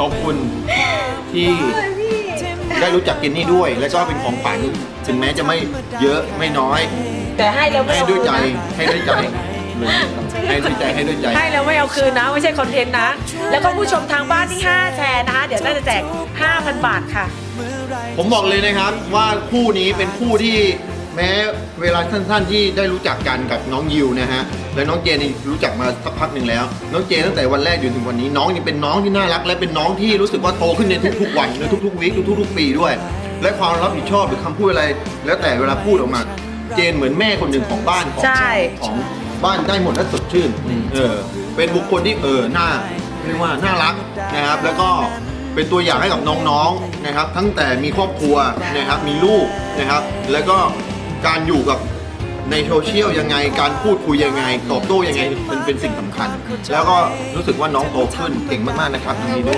ขอบคุณที่ได้รู้จักเจนนี่ด้วย แล้วก็เป็นของขวัญถึงแม้จะไม่เยอะไม่น้อย แต่ให้แล้วไม่ให้เอาด้วยคืนใจนะให้ด้วยใจให้ด้วยใจให้ด้วยใจ ให้แล้วไม่เอาคืนนะ ไม่ใช่คอนเทนต์นะ แล้วก็ผู้ชมทางบ้านที่ 5 แชร์นะคะ เดี๋ยวน่าจะแจก 5,000 บาทค่ะ ผมบอกเลยนะครับว่าคู่นี้เป็นคู่ที่ แม้เวลาสั้นๆ ที่ได้รู้จักกันกับน้องยิวนะฮะและน้องเจนนี่รู้จักมาสักพักหนึ่งแล้ว น้องเจนตั้งแต่วันแรกจนถึงวันนี้ น้องนี่เป็นน้องที่น่ารัก และเป็นน้องที่รู้สึกว่าโตขึ้นในทุกๆวันในทุกๆวีคทุกๆปีด้วย และความรับผิดชอบหรือคำพูดอะไร แล้วแต่เวลาพูดออกมา เจนเหมือนแม่คนหนึ่งของบ้านของใช่ ของบ้านได้หมดและสดชื่นเออเป็นบุคคลที่เออหน้าเรียกว่าน่ารักนะครับ แล้วก็เป็นตัวอย่างให้กับน้องๆนะครับทั้งแต่มีครอบครัวนะครับมีลูกนะครับ แล้วก็ การอยู่กับในโซเชียลยังไง การพูดคุยยังไง ตอบโต้ยังไงเป็นเป็นสิ่งสำคัญ แล้วก็รู้สึกว่าน้องโตขึ้นเก่งมากๆนะครับตรงนี้ด้วย